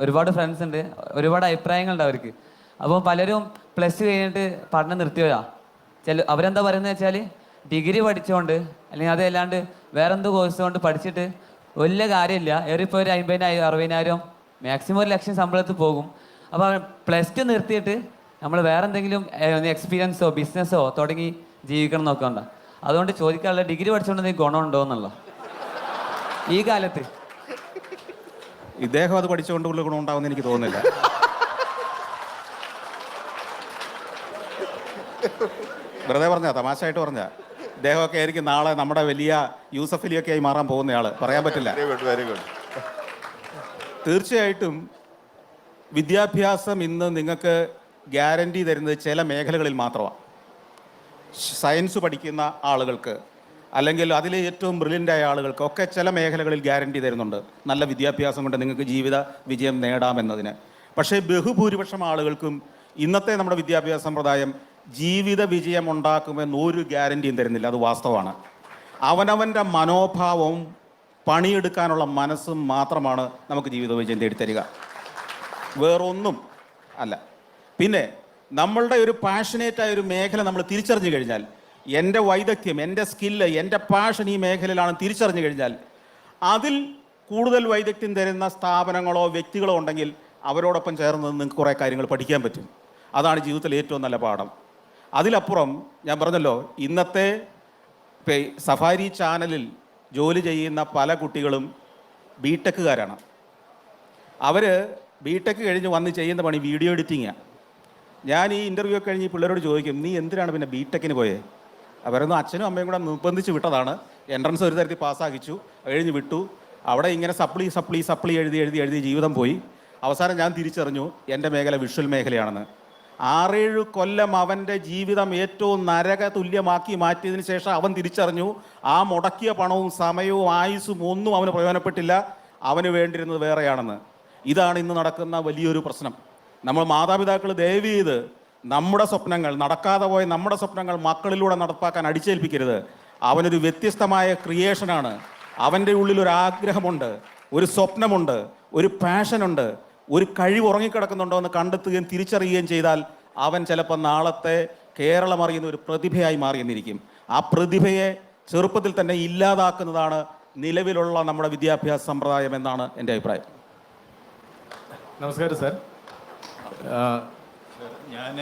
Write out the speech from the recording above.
ഒരുപാട് ഫ്രണ്ട്സ് ഉണ്ട്. ഒരുപാട് അഭിപ്രായങ്ങളുണ്ട് അവർക്ക്. അപ്പോൾ പലരും പ്ലസ് ടു കഴിഞ്ഞിട്ട് പഠനം നിർത്തിയവരാ ചില അവരെന്താ പറയുന്നത് വെച്ചാൽ ഡിഗ്രി പഠിച്ചുകൊണ്ട് അല്ലെങ്കിൽ അതല്ലാണ്ട് വേറെന്തോ കോഴ്സ് കൊണ്ട് പഠിച്ചിട്ട് വലിയ കാര്യമില്ല. ഏറിപ്പോൾ ഒരു അമ്പതിനായിരം അറുപതിനായിരം മാക്സിമം ഒരു ലക്ഷം ശമ്പളത്തിൽ പോകും. അപ്പോൾ പ്ലസ് ടു നിർത്തിയിട്ട് നമ്മൾ വേറെ എന്തെങ്കിലും എക്സ്പീരിയൻസോ ബിസിനസ്സോ തുടങ്ങി ജീവിക്കണം എന്നൊക്കെ നോക്കണ്ട. അതുകൊണ്ട് ചോദിക്കാനുള്ള ഡിഗ്രി പഠിച്ചുകൊണ്ട് ഗുണമുണ്ടോ എന്നുള്ള ഈ കാലത്ത്. ഇദ്ദേഹം അത് പഠിച്ചുകൊണ്ട് ഉള്ള ഗുണം ഉണ്ടാവുമെന്ന് എനിക്ക് തോന്നുന്നില്ല. വെറുതെ പറഞ്ഞ തമാശയായിട്ട് പറഞ്ഞ ഇദ്ദേഹമൊക്കെ ആയിരിക്കും നാളെ നമ്മുടെ വലിയ യൂസഫ് അലിയൊക്കെ ആയി മാറാൻ പോകുന്നയാൾ. പറയാൻ പറ്റില്ല. തീർച്ചയായിട്ടും വിദ്യാഭ്യാസം ഇന്ന് നിങ്ങൾക്ക് ഗ്യാരണ്ടി തരുന്നത് ചില മേഖലകളിൽ മാത്രമാണ് സയൻസ് പഠിക്കുന്ന ആളുകൾക്ക് അല്ലെങ്കിൽ അതിലെ ഏറ്റവും ബ്രില്യന്റായ ആളുകൾക്ക് ഒക്കെ ചില മേഖലകളിൽ ഗ്യാരണ്ടി തരുന്നുണ്ട്. നല്ല വിദ്യാഭ്യാസം കൊണ്ട് നിങ്ങൾക്ക് ജീവിത വിജയം നേടാമെന്നതിന് പക്ഷേ ബഹുഭൂരിപക്ഷം ആളുകൾക്കും ഇന്നത്തെ നമ്മുടെ വിദ്യാഭ്യാസ സമ്പ്രദായം ജീവിത വിജയം ഉണ്ടാക്കുമെന്ന് ഒരു ഗ്യാരണ്ടിയും തരുന്നില്ല. അത് വാസ്തവമാണ്. അവനവന്റെ മനോഭാവവും പണിയെടുക്കാനുള്ള മനസ്സും മാത്രമാണ് നമുക്ക് ജീവിത വിജയം തേടിത്തരിക. വേറൊന്നും അല്ല. പിന്നെ നമ്മളുടെ ഒരു പാഷനേറ്റായ ഒരു മേഖല നമ്മൾ തിരിച്ചറിഞ്ഞു കഴിഞ്ഞാൽ എന്റെ വൈദഗ്ധ്യം എന്റെ സ്കില്ല് എന്റെ പാഷൻ ഈ മേഖലയിലാണ് തിരിച്ചറിഞ്ഞു കഴിഞ്ഞാൽ അതിൽ കൂടുതൽ വൈദഗ്ധ്യം തരുന്ന സ്ഥാപനങ്ങളോ വ്യക്തികളോ ഉണ്ടെങ്കിൽ അവരോടൊപ്പം ചേർന്ന് നിങ്ങൾക്ക് കുറേ കാര്യങ്ങൾ പഠിക്കാൻ പറ്റും. അതാണ് ജീവിതത്തിലെ ഏറ്റവും നല്ല പാഠം. അതിലപ്പുറം ഞാൻ പറഞ്ഞല്ലോ ഇന്നത്തെ സഫാരി ചാനലിൽ ജോലി ചെയ്യുന്ന പല കുട്ടികളും ബി ടെക്കുകാരാണ് അവർ ബി ബിടെക് കഴിഞ്ഞ് വന്ന് ചെയ്യുന്ന പണി വീഡിയോ എഡിറ്റിങ്ങാണ് ഞാൻ ഈ ഇന്റർവ്യൂ ഒക്കെ കഴിഞ്ഞ് പിള്ളേരോട് ചോദിക്കും നീ എന്തിനാണ് പിന്നെ ബി ടെക്കിന് പോയേ? അവരൊന്നും അച്ഛനും അമ്മയും കൂടെ നിർബന്ധിച്ച് വിട്ടതാണ്. എൻട്രൻസ് ഒരു തരത്തിൽ പാസ്സാക്കിച്ചു എഴുതി വിട്ടു. അവിടെ ഇങ്ങനെ സപ്ലി സപ്ലി സപ്ലി എഴുതി എഴുതി എഴുതി ജീവിതം പോയി. അവസാനം ഞാൻ തിരിച്ചറിഞ്ഞു എന്റെ മേഖല വിഷ്വൽ മേഖലയാണെന്ന്. ആറേഴ് കൊല്ലം അവന്റെ ജീവിതം ഏറ്റവും നരക തുല്യമാക്കി മാറ്റിയതിന് ശേഷം അവൻ തിരിച്ചറിഞ്ഞു ആ മുടക്കിയ പണവും സമയവും ആയുസ്സും ഒന്നും അവന് പ്രയോജനപ്പെട്ടില്ല. അവന് വേണ്ടിയിരുന്നത് വേറെയാണെന്ന്. ഇതാണ് ഇന്ന് നടക്കുന്ന വലിയൊരു പ്രശ്നം. നമ്മൾ മാതാപിതാക്കൾ ദയവ് ചെയ്ത് നമ്മുടെ സ്വപ്നങ്ങൾ നടക്കാതെ പോയ നമ്മുടെ സ്വപ്നങ്ങൾ മക്കളിലൂടെ നടപ്പാക്കാൻ അടിച്ചേൽപ്പിക്കരുത്. അവനൊരു വ്യത്യസ്തമായ ക്രിയേഷനാണ് അവന്റെ ഉള്ളിൽ ഒരു ആഗ്രഹമുണ്ട് ഒരു സ്വപ്നമുണ്ട് ഒരു പാഷനുണ്ട് ഒരു കഴിവ് ഉറങ്ങിക്കിടക്കുന്നുണ്ടോ എന്ന് കണ്ടെത്തുകയും തിരിച്ചറിയുകയും ചെയ്താൽ അവൻ ചിലപ്പോൾ നാളത്തെ കേരളം അറിയുന്ന ഒരു പ്രതിഭയായി മാറിയെന്നിരിക്കും. ആ പ്രതിഭയെ ചെറുപ്പത്തിൽ തന്നെ ഇല്ലാതാക്കുന്നതാണ് നിലവിലുള്ള നമ്മുടെ വിദ്യാഭ്യാസ സമ്പ്രദായം എന്നാണ് എന്റെ അഭിപ്രായം. നമസ്കാരം സാർ. ഞാൻ